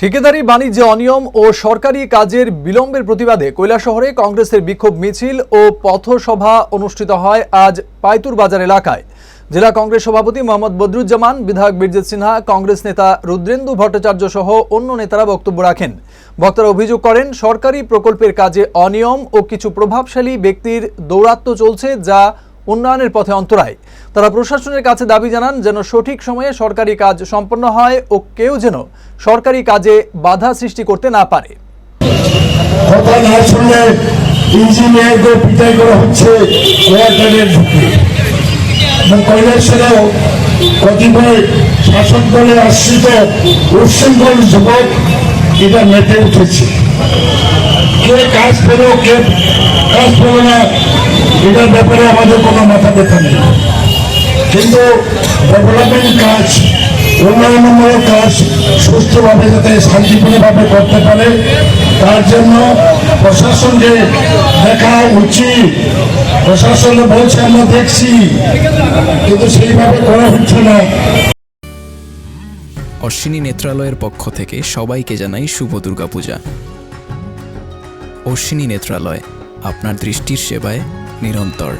ঠিকাদারি, বাণিজ্যে, অনিয়ম ও সরকারি কাজের বিলম্বের প্রতিবাদে কৈলাসহরে কংগ্রেসের বিক্ষোভ মিছিল ও পথসভা অনুষ্ঠিত হয় আজ পাইতুর বাজার এলাকায়। জেলা কংগ্রেস সভাপতি মোহাম্মদ বদরুজ্জামান, বিধায়ক বীরজিৎ সিনহা, কংগ্রেস নেতা রুদ্রেন্দু ভট্টাচার্য সহ অন্য নেতারা বক্তব্য রাখেন। বক্তারা অভিযোগ করেন, সরকারি প্রকল্পের কাজে অনিয়ম ও কিছু প্রভাবশালী ব্যক্তির দৌরাত্ম্য চলছে যা উন্নয়নের পথে অন্তরায়। তারা প্রশাসনের কাছে দাবি জানান যেন সঠিক সময়ে সরকারি কাজ সম্পন্ন হয় ও কেউ যেন সরকারি কাজে বাধা সৃষ্টি করতে না পারে। কাজ এটার আমাদের কোনো মাথা ব্যথা নেই কিন্তু ডেভেলপমেন্ট কাজ, উন্নয়নমূলক কাজ সুস্থভাবে যাতে শান্তিপূর্ণভাবে করতে পারে, তার জন্য প্রশাসনকে দেখা উচিত, প্রশাসন বলছে, আমরা দেখছি। কিন্তু সেইভাবে করা হচ্ছে না। অশ্বিনী নেত্রালয়ের পক্ষ থেকে সবাইকে জানাই শুভ দুর্গাপূজা। অশ্বিনী নেত্রালয়, আপনার দৃষ্টির সেবায় নিরন্তর।